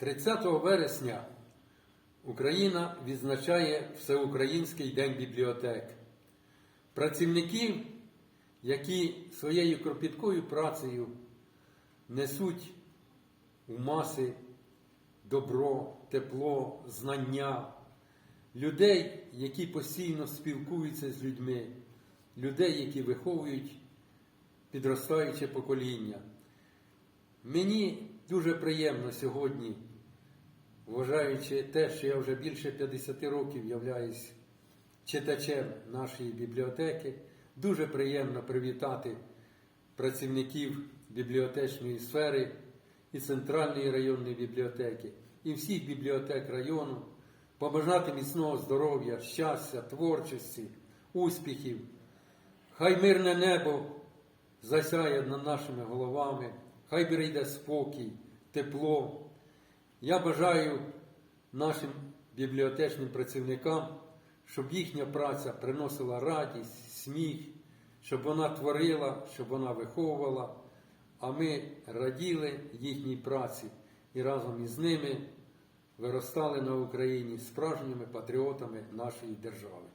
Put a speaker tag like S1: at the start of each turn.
S1: 30 вересня Україна відзначає Всеукраїнський день бібліотек. Працівників, які своєю кропіткою працею несуть у маси добро, тепло, знання, людей, які постійно спілкуються з людьми, людей, які виховують підростаюче покоління. Мені дуже приємно сьогодні, вважаючи те, що я вже більше 50 років являюсь читачем нашої бібліотеки, дуже приємно привітати працівників бібліотечної сфери і Центральної районної бібліотеки, і всіх бібліотек району, побажати міцного здоров'я, щастя, творчості, успіхів. Хай мирне небо засяє над нашими головами, хай прийде спокій, тепло. Я бажаю нашим бібліотечним працівникам, щоб їхня праця приносила радість, сміх, щоб вона творила, щоб вона виховувала, а ми раділи їхній праці і разом із ними виростали на Україні справжніми патріотами нашої держави.